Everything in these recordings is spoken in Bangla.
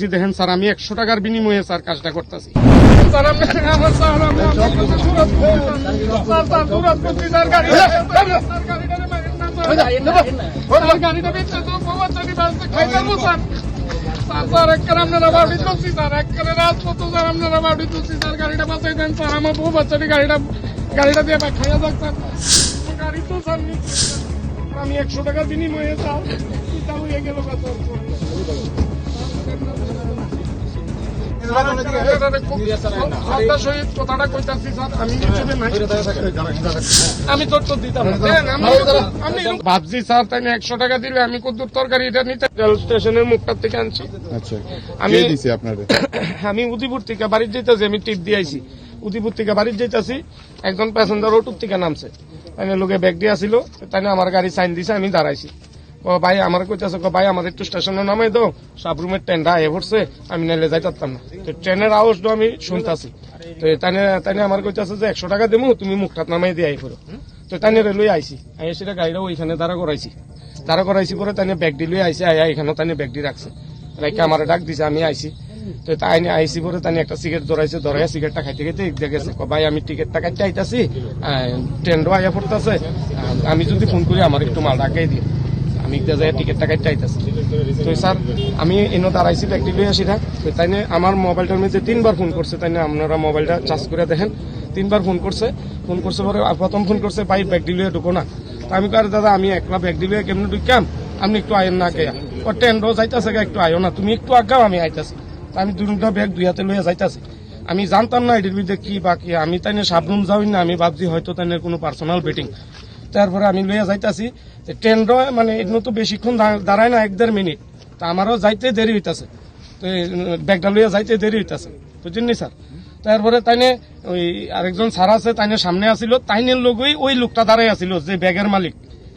জি দেখেন স্যার আমি একশো টাকার বিনিময়ে স্যার কাজটা করতেছি। আমার বউ বাচ্চাটি গাড়িটা গাড়িটা দিয়ে খাইয়া যাক স্যার। গাড়ি তো স্যার আমি একশো টাকার বিনিময়ে স্যার হয়ে গেল ভাবছি স্যার তাই একশো টাকা দিলে আমি কদ্দুর তরকারি এটা নিতে রেল স্টেশনের মুখটার থেকে আনছি। আচ্ছা আমি- আমি উদিপুর থেকে বাড়ির যেতেছি আমি টিপ দিয়ে আইছি উদিপুর থেকে বাড়ির যেতেছি একজন প্যাসেঞ্জার অটোর থেকে নামছে। তাই লোকে ব্যাগ দিয়ে আসিল তাই আমার গাড়ি সাইন দিছে আমি দাঁড়াইছি। ও ভাই, আমার কইতেছে ভাই আমার একটু স্টেশনে নামাই দাও। সাবরুমের ট্রেনটা আয়ে পড়ছে, আমি নাইলে যাই পারতাম না। তো ট্রেনের আওয়াজটা আমি শুনতাছি। তো তাই তাই আমার কইতেছে যে একশো টাকা দেবো, তুমি মুখটাত নামাই দিয়ে আই পড়ো। তো তাই লই আইছি আই সেটা গাড়িটা ওইখানে দাঁড়া করাইছি। দাঁড়া করাইছি পরে তাই ব্যাগ দি লই আইছি, আয়া এখানে তাই ব্যাগ দি রাখছে। রাইকে আমার ডাক দিছে, আমি আইছি। তো তাই আইসি পরে তাই একটা সিগারেট ধরাইছে, ধরাইয়া সিগারেটটা খাইতে খাইতে গেছে। ভাই, আমি টিকিটটা কাটতে আইতাছি ট্রেনও আইয়া পড়তেছে। আমি যদি ফোন করি, আমার একটু মাল ডাকাই দিই একটা যাই টিকিটটা কাটতে আইতাছি তো স্যার আমি এনে দাঁড়াইছি ব্যাগটি লই আসি না তাই আমার মোবাইলটার মধ্যে তিনবার ফোন করছে তাই নিয়ে আপনারা মোবাইলটা চার্জ করে দেখেন। তিনবার ফোন করছে ফোন করছে পরে প্রথম ফোন করছে ভাই ব্যাগটি লইয়া ঢুকো না। আমি কার দাদা আমি একলা ব্যাগটি লইয়া কেমনে ঢুকাম? আপনি একটু আয়েন না কে ও ট্রেনও যাইতাছে গা, একটু আয়ো না। তুমি একটু আগাও আমি আইতাছি। আমি দুটা ব্যাগ দুই হাতে লইয়া যাইতাছি। আমি জানতাম না এটির মধ্যে কি বাকি আমি তাই সাবরুম যাই না। আমি ভাবছি হয়তো তাই কোনো পার্সোনাল বেটিং তারপরে আমি লইয়া যাইতাছি ট্রেন মানে এগুলো তো বেশিক্ষণ দাঁড়ায় না, এক দেড় মিনিট। তা আমারও যাইতে দেরি হইতাছে। তো ব্যাগটা লইয়া যাইতে দেরি হইতাছে। বুঝছেন স্যার? তারপরে তাইনে ওই আরেকজন স্যার আছে, তাইনে সামনে আসিল। তাইনের লগই ওই লোকটা দাঁড়াই আসিল, যে ব্যাগের মালিক।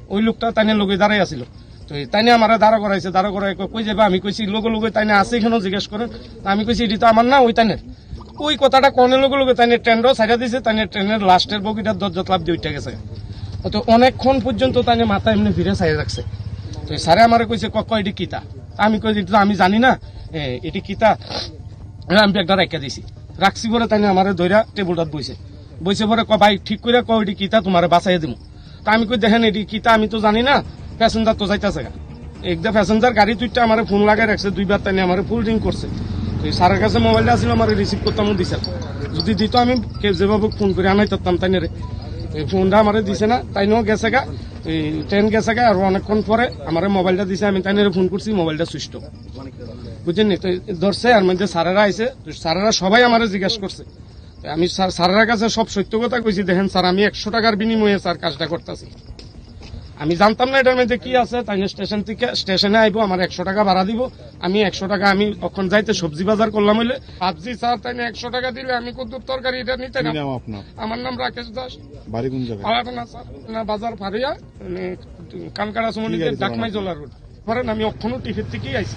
ওই লোকটা তাইনের লগই দাঁড়াই আসিল। তো তাইনে আমার দাঁড়া করাইছে, দাঁড়া করাই কই- যাবে আমি কইছি লোক লোক তাইনে আছে এখানেও জিজ্ঞেস করেন। আমি কইছি, এটি তো আমার না, ওই তাইনের। ওই কথাটা কনে লোক লোক তাইনে ট্রেনটাও ছাড়া দিছে, তাইনে ট্রেনের লাস্টের বগিটার দরজা লাভ দিয়ে উঠে গেছে। তো অনেকক্ষণ পর্যন্ত তাইনে মাথা এমনি ফিরে ছাড়া রাখছে। তো স্যারে আমার কইছে কক এটি কিতা? আমি কই "এটা তো আমি জানি না। এটি কিতা? আমি ব্যাগটা রেখে দিছি। রাখছি পরে তাই আমার দইরা টেবিলটাত বইছে। বইছে পরে ক ভাই, ঠিক করে ক এটি কিতা? তোমার বাঁচাই দিব তা আমি কই দেখেন, এটি কিতা? আমি তো জানি না। প্যাসেঞ্জার তো যাইতেছে একটা প্যাসেঞ্জার গাড়ি তুইটা আমার ফোন লাগাই রাখছে, দুইবার তাই আমার ফুল রিং করছে। তো স্যারের কাছে মোবাইলটা আসলে আমার রিসিভ করতাম দিছে। যদি দিত আমি যেভাবে ফোন করে আনাই তাই ফোনটা আমার দিছে না তাই নিয়েও গেছে গা ট্রেন গেছে গা আর অনেকক্ষণ পরে আমার মোবাইলটা দিছে, আমি তাই ফোন করছি মোবাইলটা সুইচ অফ বুঝছেন ধরছে আর মধ্যে স্যারেরা আইছে স্যারেরা সবাই আমার জিজ্ঞাসা করছে। আমি স্যার- স্যারের কাছে সব সত্য কথা কইছি, দেখেন স্যার, আমি একশো টাকার বিনিময়ে স্যার কাজটা করতেছি। আমি জানতাম না এটার মধ্যে কি আছে তাই স্টেশন থেকে স্টেশনে আইবো আমার একশো টাকা ভাড়া দিব। আমি একশো টাকা আমি তখন যাইতে সবজি বাজার করলাম হইলে। ভাবছি স্যার তাই একশো টাকা দিলে আমি কত তরকারি এটা নিতে না? আমার নাম রাকেশ দাস। বাড়ি কোন জায়গায়? স্যার না বাজার ফারিয়া কানকাড়া সুমনিতে ডাকমাই জলার রোড। পরে আমি অক্ষণ টিফির থেকেই আইছি।